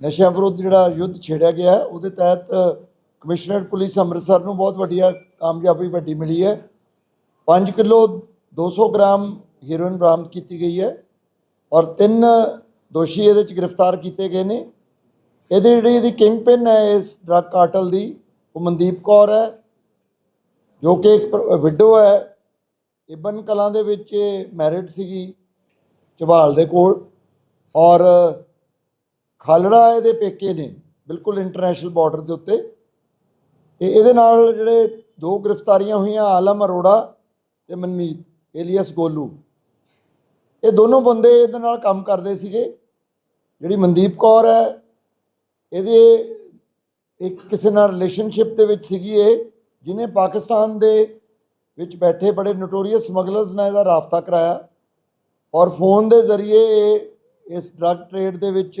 ਨਸ਼ਿਆਂ ਵਿਰੁੱਧ ਜਿਹੜਾ ਯੁੱਧ ਛੇੜਿਆ ਗਿਆ, ਉਹਦੇ ਤਹਿਤ ਕਮਿਸ਼ਨਰੇਟ ਪੁਲਿਸ ਅੰਮ੍ਰਿਤਸਰ ਨੂੰ ਬਹੁਤ ਵੱਡੀਆ ਕਾਮਯਾਬੀ ਵੱਡੀ ਮਿਲੀ ਹੈ। 5 ਕਿਲੋ 200 ਗ੍ਰਾਮ ਹੀਰੋਇਨ ਬਰਾਮਦ ਕੀਤੀ ਗਈ ਹੈ ਔਰ ਤਿੰਨ ਦੋਸ਼ੀ ਇਹਦੇ ਚ ਗ੍ਰਿਫਤਾਰ ਕੀਤੇ ਗਏ ਨੇ। ਇਹਦੇ ਜਿਹੜੀ ਇਹਦੀ ਕਿੰਗ ਪਿਨ ਹੈ, ਇਸ ਡਰੱਗ ਕਾਰਟਲ ਦੀ, ਉਹ ਮਨਦੀਪ ਕੌਰ ਹੈ, ਜੋ ਕਿ ਇੱਕ ਵਿਡੋ ਹੈ। ਇਬਨ ਕਲਾਂ ਦੇ ਵਿੱਚ ਮੈਰਿਡ ਸੀਗੀ ਝਬਾਲ ਦੇ ਕੋਲ ਔਰ ਖਾਲੜਾ ਇਹਦੇ ਪੇਕੇ ਨੇ, ਬਿਲਕੁਲ ਇੰਟਰਨੈਸ਼ਨਲ ਬਾਰਡਰ ਦੇ ਉੱਤੇ। ਤੇ ਇਹਦੇ ਨਾਲ ਜਿਹੜੇ ਦੋ ਗ੍ਰਿਫਤਾਰੀਆਂ ਹੋਈਆਂ, ਆਲਮ ਅਰੋੜਾ ਤੇ ਮਨਮੀਤ, ਏਲੀਅਸ ਗੋਲੂ। ਇਹ ਦੋਨੋਂ ਬੰਦੇ ਇਹਦੇ ਨਾਲ ਕੰਮ ਕਰਦੇ ਸੀਗੇ। ਜਿਹੜੀ ਮਨਦੀਪ ਕੌਰ ਹੈ, ਇਹਦੇ ਇੱਕ ਕਿਸੇ ਨਾਲ ਰਿਲੇਸ਼ਨਸ਼ਿਪ ਦੇ ਵਿੱਚ ਸੀਗੀ ਇਹ ਜਿਨੇ ਪਾਕਿਸਤਾਨ ਦੇ ਵਿੱਚ ਬੈਠੇ ਬੜੇ ਨੋਟੋਰੀਅਸ ਸਮਗਲਰਸ ਨਾਲ ਇਹਦਾ ਰਾਫਤਾ ਕਰਾਇਆ। ਔਰ ਫੋਨ ਦੇ ਜ਼ਰੀਏ ਇਹ ਇਸ ਡਰੱਗ ਟ੍ਰੇਡ ਦੇ ਵਿੱਚ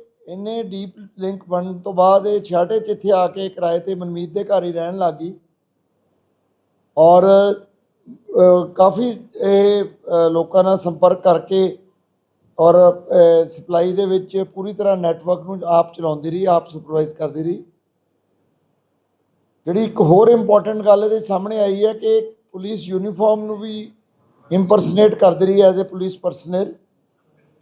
ਇੰਨੇ ਡੀਪ ਲਿੰਕ ਬਣਨ ਤੋਂ ਬਾਅਦ ਇਹ ਛਾਟੇ ਚ ਇੱਥੇ ਆ ਕੇ ਕਿਰਾਏ ਤੇ ਮਨਮੀਤ ਦੇ ਘਰ ਹੀ ਰਹਿਣ ਲੱਗੀ ਔਰ ਕਾਫੀ ਇਹ ਲੋਕਾਂ ਨਾਲ ਸੰਪਰਕ ਕਰਕੇ ਔਰ ਸਪਲਾਈ ਦੇ ਵਿੱਚ ਪੂਰੀ ਤਰ੍ਹਾਂ ਨੈਟਵਰਕ ਨੂੰ ਆਪ ਚਲਾਉਂਦੀ ਰਹੀ, ਆਪ ਸੁਪਰਵਾਈਜ਼ ਕਰਦੀ ਰਹੀ। ਜਿਹੜੀ ਇੱਕ ਹੋਰ ਇੰਪੋਰਟੈਂਟ ਗੱਲ ਇਹਦੇ ਸਾਹਮਣੇ ਆਈ ਹੈ ਕਿ ਪੁਲਿਸ ਯੂਨੀਫਾਰਮ ਨੂੰ ਵੀ ਇੰਪਰਸਨੇਟ ਕਰਦੀ ਰਹੀ as a police personnel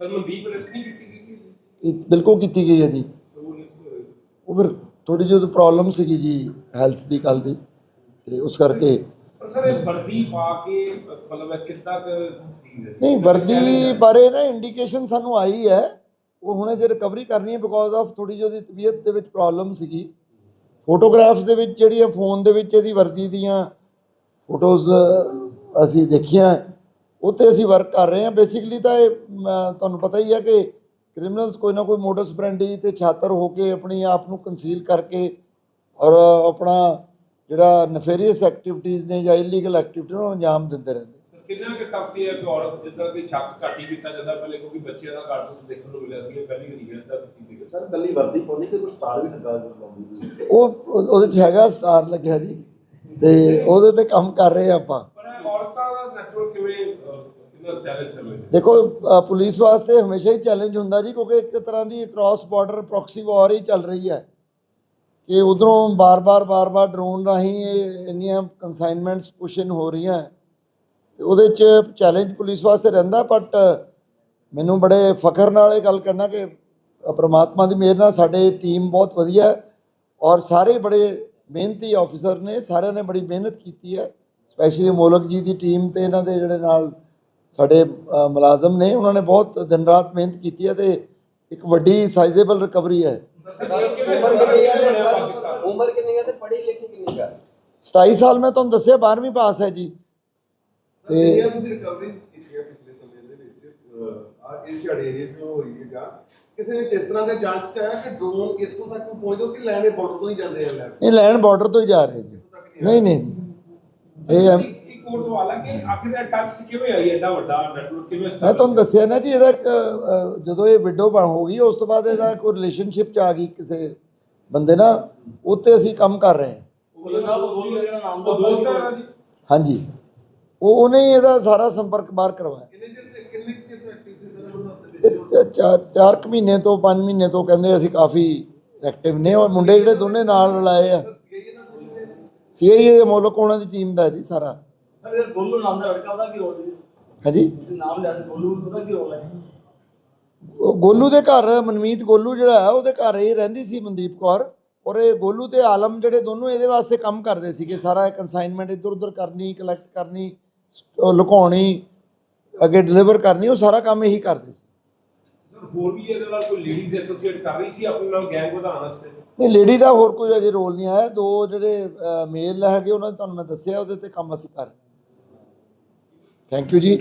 sir Mandeep arrest ਨਹੀਂ ਕੀਤੀ ਗਈ ਇਹ ਬਿਲਕੁਲ ਕੀਤੀ ਗਈ ਹੈ ਜੀ। ਉਹ ਫਿਰ ਥੋੜੀ ਜਿਹੀ ਪ੍ਰੋਬਲਮ ਸੀਗੀ ਜੀ ਹੈਲਥ ਦੀ ਕੱਲ ਦੀ ਤੇ ਉਸ ਕਰਕੇ ਸਰ ਇਹ ਵਰਦੀ ਪਾ ਕੇ ਮਤਲਬ ਕਿੱਦਾਂ ਕੁ ਚੀਜ਼ ਹੈ? ਨਹੀਂ ਵਰਦੀ ਬਾਰੇ ਨਾ ਇੰਡੀਕੇਸ਼ਨ ਸਾਨੂੰ ਆਈ ਹੈ। ਉਹ ਹੁਣੇ ਜੇ ਰਿਕਵਰੀ ਕਰਨੀ ਹੈ ਬਿਕੋਜ਼ ਆਫ ਥੋੜੀ ਜਿਹੀ ਉਹਦੀ ਤਬੀਅਤ ਦੇ ਵਿੱਚ ਪ੍ਰੋਬਲਮ ਸੀਗੀ। ਫੋਟੋਗ੍ਰਾਫਸ ਦੇ ਵਿੱਚ ਜਿਹੜੀਆਂ ਫੋਨ ਦੇ ਵਿੱਚ ਇਹਦੀ ਵਰਦੀ ਦੀਆਂ ਫੋਟੋਜ਼ ਅਸੀਂ ਦੇਖੀਆਂ। ਉਹ 'ਤੇ ਅਸੀਂ ਵਰਕ ਕਰ ਰਹੇ ਹਾਂ। ਬੇਸਿਕਲੀ ਤਾਂ ਇਹ ਤੁਹਾਨੂੰ ਪਤਾ ਹੀ ਹੈ ਕਿ ਕ੍ਰਿਮੀਨਲਸ ਕੋਈ ਨਾ ਕੋਈ ਮੋਡਸ ਬ੍ਰੈਂਡੀ ਤੇ ਛਾਤਰ ਹੋ ਕੇ ਆਪਣੀ ਆਪ ਨੂੰ ਕੰਸੀਲ ਕਰਕੇ ਔਰ ਆਪਣਾ ਜਿਹੜਾ ਨਫੇਰੀਅਸ ਐਕਟੀਵਿਟੀਜ਼ ਨੇ ਜਾਂ ਇਲੀਗਲ ਐਕਟੀਵਿਟੀ ਨੂੰ ਅੰਜਾਮ ਦਿੰਦੇ ਰਹਿੰਦੇ। ਕਿੰਨਾ ਕਿ ਟਫ ਹੈ ਕਿ ਔਰਤ ਜਿੱਦਾਂ ਕਿ ਸ਼ੱਕ ਘੱਟ ਕੀਤਾ ਜਾਂਦਾ ਪਹਿਲੇ ਕਿਉਂਕਿ ਬੱਚਿਆਂ ਦਾ ਕਾਰਟੂਨ ਦੇਖਣ ਨੂੰ ਮਿਲਿਆ ਸੀ ਇਹ ਪਹਿਲੀ ਹੈ ਤਾਂ ਤੁਸੀਂ ਦੇਖੋ ਸਰ ਗੱਲੀ ਵਰਦੀ ਪਾਉਂਦੀ ਕਿ ਕੋਈ ਸਟਾਰ ਵੀ ਲੱਗਾ ਹੋਇਆ ਲਾਉਂਦੀ ਸੀ ਉਹ ਉਹ- ਉਹਦੇ 'ਚ ਹੈਗਾ ਸਟਾਰ ਲੱਗਿਆ ਜੀ। ਤੇ ਉਹਦੇ ਤੇ ਕੰਮ ਕਰ ਰਹੇ ਹਾਂ ਆਪਾਂ ਪਰ ਇਹ ਔਰਤਾਂ ਦਾ ਨੈਟਵਰਕ ਕਿਵੇਂ ਅਹ, ਕਿੰਨਾ ਚੈਲੰਜ ਚੱਲ ਰਿਹਾ ਦੇਖੋ ਅ, ਪੁਲਿਸ ਵਾਸਤੇ ਹਮੇਸ਼ਾ ਹੀ ਚੈਲੰਜ ਹੁੰਦਾ ਜੀ ਕਿਉਂਕਿ ਇੱਕ ਤਰ੍ਹਾਂ ਦੀ ਕ੍ਰਾਸ ਬਾਰਡਰ ਪ੍ਰੋਕਸੀ ਵਾਰ ਹੀ ਚੱਲ ਰਹੀ ਹੈ। ਕਿ ਉਧਰੋਂ ਬਾਰ-ਬਾਰ ਬਾਰ-ਬਾਰ ਡਰੋਨ ਰਾਹੀਂ ਇਹ ਇੰਨੀਆਂ ਕਨਸਾਈਨਮੈਂਟਸ ਪੁਸ਼ਨ ਹੋ ਰਹੀਆਂ। ਤੇ ਉਹਦੇ 'ਚ ਚੈਲੰਜ ਪੁਲਿਸ ਵਾਸਤੇ ਰਹਿੰਦਾ ਬਟ ਮੈਨੂੰ ਬੜੇ ਫਖਰ ਨਾਲ ਇਹ ਗੱਲ ਕਰਨਾ ਕਿ ਅ, ਪ੍ਰਮਾਤਮਾ ਦੀ ਮਿਹਰ ਨਾਲ ਸਾਡੇ ਟੀਮ ਬਹੁਤ ਵਧੀਆ ਹੈ ਔਰ ਸਾਰੇ ਬੜੇ ਮਿਹਨਤੀ ਆਫੀਸਰ ਨੇ ਸਾਰਿਆਂ ਨੇ ਬੜੀ ਮਿਹਨਤ ਕੀਤੀ ਹੈ। ਸਪੈਸ਼ਲੀ ਮੋਲਕ ਜੀ ਦੀ ਟੀਮ ਤੇ ਇਹਨਾਂ ਦੇ ਜਿਹੜੇ ਨਾਲ ਸਾਡੇ ਮੁਲਾਜ਼ਮ ਨੇ ਉਹਨਾਂ ਨੇ ਬਹੁਤ ਦਿਨ ਰਾਤ ਮਿਹਨਤ ਕੀਤੀ ਹੈ ਤੇ ਇੱਕ ਵੱਡੀ ਸਾਈਜ਼ੇਬਲ ਰਿਕਵਰੀ ਹੈ। ਉਮਰ ਕਿੰਨੀ ਹੈ ਤੇ ਪੜ੍ਹੀ ਲਿਖੀ ਕਿੰਨੀ ਹੈ? 27 ਸਾਲ ਮੈਂ ਤੁਹਾਨੂੰ ਦੱਸਿਆ 12ਵੀਂ ਪਾਸ ਹੈ ਜੀ। ਤੇ ਜਿਹੜੀਆਂ ਤੁਸੀਂ ਰਿਕਵਰੀ ਕੀਤੀਆਂ ਪਿਛਲੇ ਸਮੇਂ ਦੇ ਵਿੱਚ? ਆ ਇਹ ਝਾੜੇ ਏਰੀਆ ਤੋਂ ਹੋਈ ਹੈ ਜਾਂ ਕਿਸੇ ਵਿੱਚ ਇਸ ਤਰ੍ਹਾਂ ਦੇ ਜਾਂਚ ਚ ਆਇਆ ਕਿ ਡਰੋਨ ਇੱਥੋਂ ਤੱਕ ਪਹੁੰਚੋ ਕਿ ਲੈਣੇ ਬਾਰਡਰ ਤੋਂ ਹੀ ਜਾਂਦੇ ਆ ਲੈਣ? ਇਹ ਲੈਂਡ ਬਾਰਡਰ ਤੋਂ ਹੀ ਜਾ ਰਹੇ ਜੀ। ਨਹੀਂ ਨਹੀਂ ਨਹੀਂ। ਇਹ ਹੋਰ ਸਵਾਲ ਹੈ ਕਿ ਆਖਿਰ ਇਹ ਟੱਚ ਕਿਵੇਂ ਆਈ ਐਡਾ ਵੱਡਾ ਨੈਟਵਰਕ ਕਿਵੇਂ ਮੈਂ ਤੁਹਾਨੂੰ ਦੱਸਿਆ ਨਾ ਜੀ ਇਹਦਾ ਇੱਕ, ਜਦੋਂ ਇਹ ਵਿਡੋ ਬਣ ਹੋ ਗਈ ਉਸ ਤੋਂ ਬਾਅਦ ਇਹਦਾ ਕੋਈ ਰਿਲੇਸ਼ਨਸ਼ਿਪ ਚ ਆ ਗਈ ਕਿਸੇ ਬੰਦੇ ਨਾਲ ਉੱਤੇ ਅਸੀਂ ਕੰਮ ਕਰ ਰਹੇ ਹਾਂ। ਉਹ ਸਾਹਿਬ ਉਹ ਜਿਹੜਾ ਨਾਮ ਦਾ ਦੋਸਤ ਹੈ ਜੀ। ਹਾਂਜੀ। ਉਹ ਉਹਨੇ ਹੀ ਇਹਦਾ ਸਾਰਾ ਸੰਪਰਕ ਬਾਹਰ ਕਰਵਾਇਆ। ਕਿੰਨੇ ਚਿਰ ਤੇ ਕਿੰਨੇ ਕੁ ਚਿਰ ਤੋਂ ਐਕਟਿਵ ਸੀ ਸਰ ਉਹਨਾਂ ਦੇ ਇਹ ਚ- ਚਾਰ ਚਾਰ ਕੁ ਮਹੀਨੇ ਤੋਂ 5 ਮਹੀਨੇ ਤੋਂ ਕਹਿੰਦੇ ਅਸੀਂ ਕਾਫੀ ਐਕਟਿਵ ਨੇ ਔਰ ਮੁੰਡੇ ਜਿਹੜੇ ਦੋਨੇ ਨਾਲ ਰਲਾਏ ਆ। ਸੀਆਈਏ ਦਾ ਸੋਚਦੇ ਸੀਆਈਏ ਦੇ ਮੁਲਕ ਉਹਨਾਂ ਦੀ ਟੀਮ ਦਾ ਜੀ ਸਾਰਾ। ਗੋਲੂ ਨਾਮ ਦਾ ਲੜਕਾ ਉਹਦਾ ਕੀ ਰੋਲ ਹੈ ਹਾਂਜੀ? ਤੁਸੀਂ ਨਾਮ ਲਿਆ ਸੀ ਗੋਲੂ ਉਹਦਾ ਕੀ ਰੋਲ ਹੈ? ਉਹ ਗੋਲੂ ਦੇ ਘਰ ਮਨਮੀਤ ਗੋਲੂ ਜਿਹੜਾ ਹੈ ਉਹਦੇ ਘਰ ਇਹ ਰਹਿੰਦੀ ਸੀ ਮਨਦੀਪ ਕੌਰ ਔਰ ਇਹ ਗੋਲੂ ਤੇ ਆਲਮ ਜਿਹੜੇ ਦੋਨੋਂ ਇਹਦੇ ਵਾਸਤੇ ਕੰਮ ਕਰਦੇ ਸੀਗੇ। ਸਾਰਾ ਕਨਸਾਈਨਮੈਂਟ ਇੱਧਰ ਉੱਧਰ ਕਰਨੀ ਕਲੈਕਟ ਕਰਨੀ ਲੁਕਾਉਣੀ ਅੱਗੇ ਡਿਲੀਵਰ ਕਰਨੀ ਉਹ ਸਾਰਾ ਕੰਮ ਇਹੀ ਕਰਦੇ ਸੀ। ਸਰ ਹੋਰ ਵੀ ਇਹਦੇ ਨਾਲ ਕੋਈ ਲੇਡੀਜ਼ ਐਸੋਸੀਏਟ ਕਰ ਰਹੀ ਸੀ ਆਪਣੇ ਨਾਲ ਗੈਂਗ ਵਧਾਉਣ ਵਾਸਤੇ? ਨਹੀਂ ਲੇਡੀ ਦਾ ਹੋਰ ਕੋਈ ਅਜੇ ਰੋਲ ਨਹੀਂ ਆਇਆ। ਦੋ ਜਿਹੜੇ ਮੇਲ ਹੈਗੇ ਉਹਨਾਂ ਦੇ ਤੁਹਾਨੂੰ ਮੈਂ ਦੱਸਿਆ ਉਹਦੇ ਤੇ ਕੰਮ ਅਸੀਂ ਕਰ ਰਹੇ ਥੈਂਕ ਯੂ ਜੀ